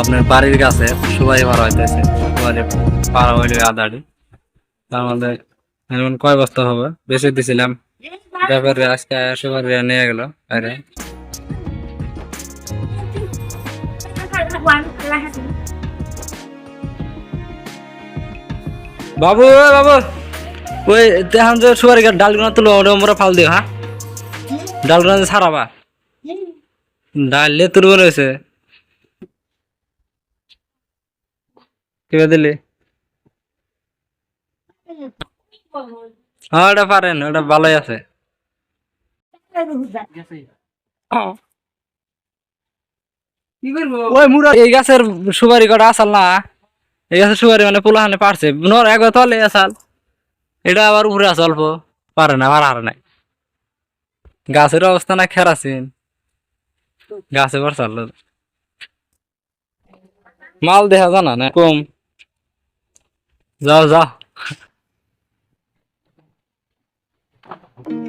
আপনার বাড়ির কাছে সুপারি পাড়া হইতেছে পাড়া হইলে আদাড়ি তার মধ্যে এমন কয় বস্তা হবে? বেশি দিছিলাম। ব্যাপারে আজকে সুপারি নিয়ে গেল আরে বাবু বাবু। ওই তেহান যে সুপারি গাছ ডালগুনা তুলো ওটা মোরা ফাল দিও হ্যাঁ? ডালগুনা যে সারাবা ডালে তুলব রয়েছে কীভাবে দিলি? ওটা পারেন ওটা ভালোই আছে। সুপারি কটা আসাল না। এই গাছের সুপারি মানে পোলাহানে পারছে তলে আসাল এটা আবার উপরে আছে, অল্প। পারে না হারে নাই। গাছের অবস্থা না খেরাসিন গাছে পড়ছাল মাল দেখা জানা না? কম। যাও যাও।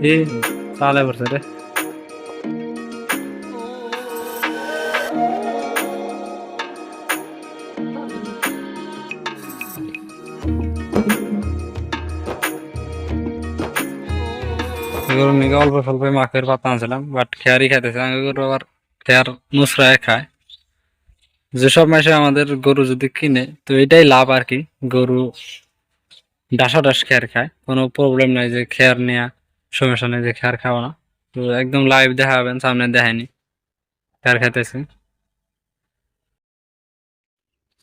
এ, চালে পড়ছে রে। এগুলো নিকে অল্প স্বল্প মাখের পাতা আনছিলাম বাট খেয়ারই খাইতেছে এগুলো আবার খেয়ার নুসরায় খায়। যেসব মাসে আমাদের গরু যদি কিনে, তো এটাই লাভ আর কি। গরু ডাসা ডাস খেয়ার খায়, কোনো প্রবলেম নাই যে খেয়ার নেওয়া সমস্যা নেই যে খেয়ার খাওয়া না। তো একদম লাইভ দেখা দেখাবেন সামনে দেখায়নি। খেয়ার খাইতেছে।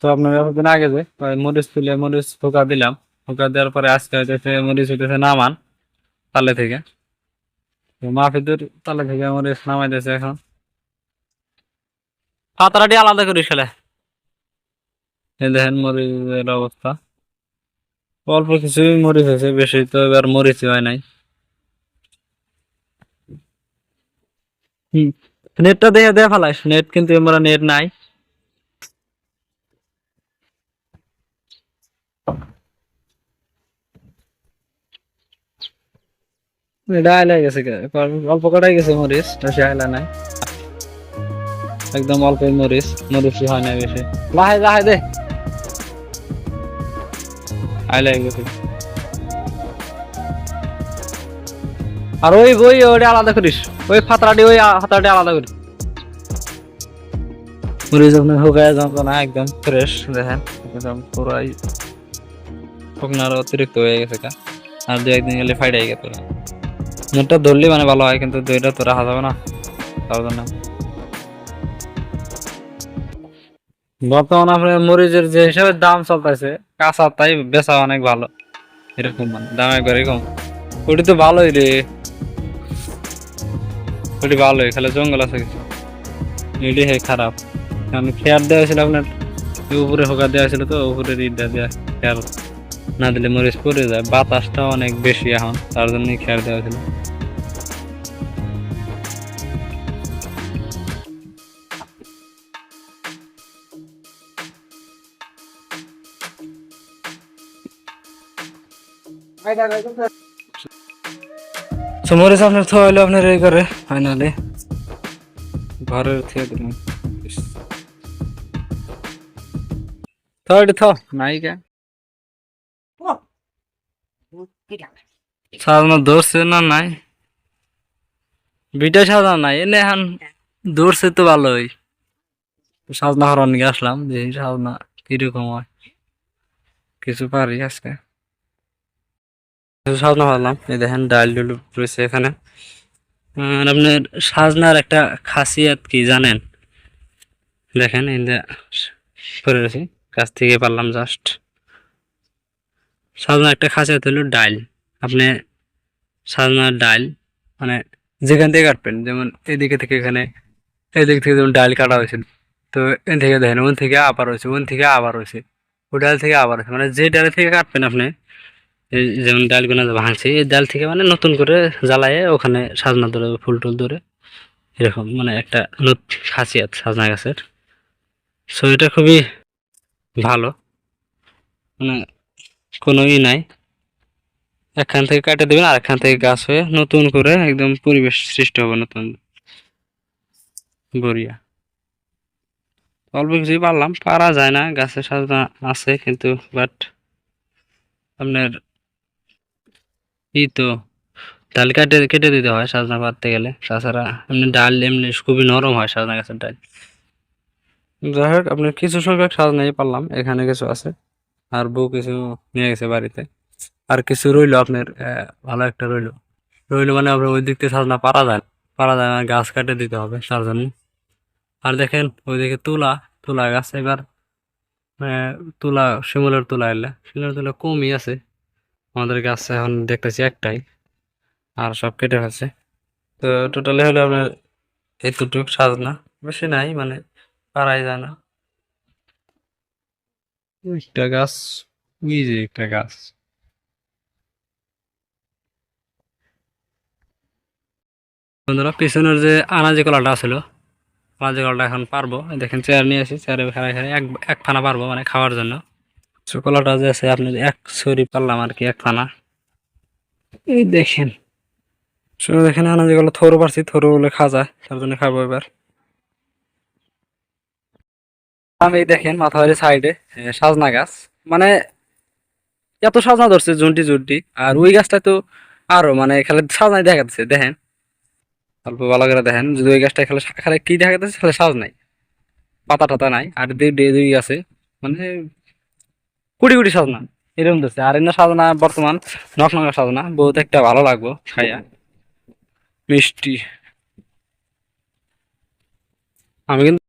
তো আপনার এতদিন আগে যে মরিচ তুলে মরিচ ফোকা দিলাম, ফোকা দেওয়ার পরে আজকে হইতেছে মরিচ হইতেছে নামান, তালে থেকে। মাফিদুর তালে থেকে মরিচ নামাইতেছে এখন। পাতাটি আলাদা করিস খেলে দেখেন মরিচের অবস্থা। অল্প কিছুই মরিচ হয়েছে বেশি তো এবার মরিচ হয় নাই। নেটটা দেখে দেখে ফেলাইস নেট কিন্তু আমরা নেট নাই। এটা গেছে অল্প কটাই গেছে মরিচ আইলা নাই। একদম অল্প মরিচ মরিচ হয় না বেশি। লাহে লাহে দে। আর ওই বই ওটা আলাদা করিস। ওই ফাতরাটি, ওই হাতাটি আলাদা করিস। মরিচ আপনার যাবে না একদম ফ্রেশ দেখেন। একদম পুরাই শুকনার অতিরিক্ত হয়ে গেছে কা আর দু একদিন গেলে ফাইডাই গেছে নেটটা ধরলে মানে ভালো হয়, কিন্তু দুইটা তোরা যাবে না। তার জন্য। বর্তমানে আপনার মরিচের যে হিসাবে দাম চলতেছে, কাঁচা তাই বেচা অনেক ভালো। এরকম মানে দাম একবার এরকম ওটি তো ভালোই রে। ওটি ভালোই, খালি জঙ্গল আছে কিছু। এটি হে খারাপ। কারণ খেয়ার দেওয়া হয়েছিল আপনার উপরে হোকা দেওয়া ছিল তো উপরে ইটটা দেওয়া খেয়ার না দিলে মরিচ পড়ে যায়। বাতাসটা অনেক বেশি এখন, তার জন্যই খেয়ার দেওয়া ছিল মরিচ আপনার থ হইল আপনার এই করে ফাইনালি ঘরের থেকে দিলাম থ এটি থ নাই কে সাধারণ দৌড়ছে না নাই বিটা নাই এনে এখন দৌড়ছে তো ভালোই সাজনা হরণ আসলাম যে সাজনা কীরকম হয় কিছু পারি আজকে সাজনা ভাবলাম এই দেখেন, ডাল ডুল রয়েছে এখানে। আর আপনার সাজনার একটা খাসিয়াত কি জানেন? দেখেন, এই করে রয়েছি কাছ থেকে পারলাম জাস্ট সাজনার একটা খাসিয়াত হলো ডাল। আপনি সাজনার ডাল মানে যেখান থেকে কাটবেন, যেমন এদিকে থেকে এখানে, এদিক থেকে যেমন ডাল কাটা হয়েছিল তো এখান থেকে দেখেন ওন থেকে আবার হয়েছে ওন থেকে আবার হয়েছে ও ডাল থেকে আবার হয়েছে। মানে যে ডাল থেকে কাটবেন আপনি যেমন ডালগুলো ভাঙছে, এই ডাল থেকে মানে নতুন করে জ্বালায়ে ওখানে সাজনা ধরে, ফুল টুল ধরে এরকম মানে একটা খাসিয়াত, সাজনা গাছের। সো এটা খুবই ভালো। মানে কোনো ই নাই। একখান থেকে কাটে দেবেন আর একখান থেকে গাছ হয়ে নতুন করে একদম পরিবেশ সৃষ্টি হবে নতুন। বরিয়া অল্প কিছুই পারলাম, পারা যায় না, গাছে সাজনা আছে কিন্তু বাট আপনার ই তো ডাল কেটে কেটে দিতে হয় সাজনা পাততে গেলে। তাছাড়া এমনি ডাল এমনি খুবই নরম হয় সাজনা গাছের ডাল। যাই হোক আপনার কিছু সংখ্যক সাজনাই পারলাম। এখানে কিছু আছে। আর বউ কিছু নিয়ে গেছে বাড়িতে। আর কিছু রইল আপনার ভালো একটা রইল। রইল মানে আপনার ওই দিক থেকে সাজনা পারা যায় পারা যায় না, গাছ কাটে দিতে হবে তার জন্য। আর দেখেন ওইদিকে তুলা তুলা গাছ এবার তুলা, শিমুলের তুলা এলে। শিমুলের তুলা কমই আছে। আমাদের গাছ এখন দেখতেছি একটাই আর সব কেটে ফেলছে। তো টোটালি হলো আপনার এতটুক সাজনা। বেশি নাই মানে পারাই যায় না। একটা গাছ ওই যে একটা গাছ। বন্ধুরা পিছনের যে আনাজি কলাটা ছিল আনাজি কলাটা এখন পারব। দেখেন চেয়ার নিয়ে আসি চেয়ারে খেলা খেলে এক এক ফানা পারব মানে খাওয়ার জন্য। কলাটা যে আছে, আপনি এক ছড়ি পারলাম আর কি, এক ফানা এই দেখেন দেখেন আনাজি কলা থরো পারছি, থরো বলে যায় তার জন্য খাব এবার। আমি দেখেন মাথাবাড়ি সাইডে সাজনা গাছ। মানে এত সাজনা ধরছে জুনটি জুনটি আর ওই গাছটা তো আরও মানে খালি সাজনাই দেখা যাচ্ছে দেখেন। অল্প ভালো করে দেখেন, যদি ওই গাছটা খালি খালি কি দেখা যাচ্ছে খালি সাজ নাই। পাতা টাতা নাই, আর দুই দুই আছে। মানে কুড়ি কুটি সাজনা এরকম ধরছে আর এমনি সাজনা বর্তমান নখা সাজনা বহুত একটা ভালো লাগবো খাইয়া। মিষ্টি। আমি কিন্তু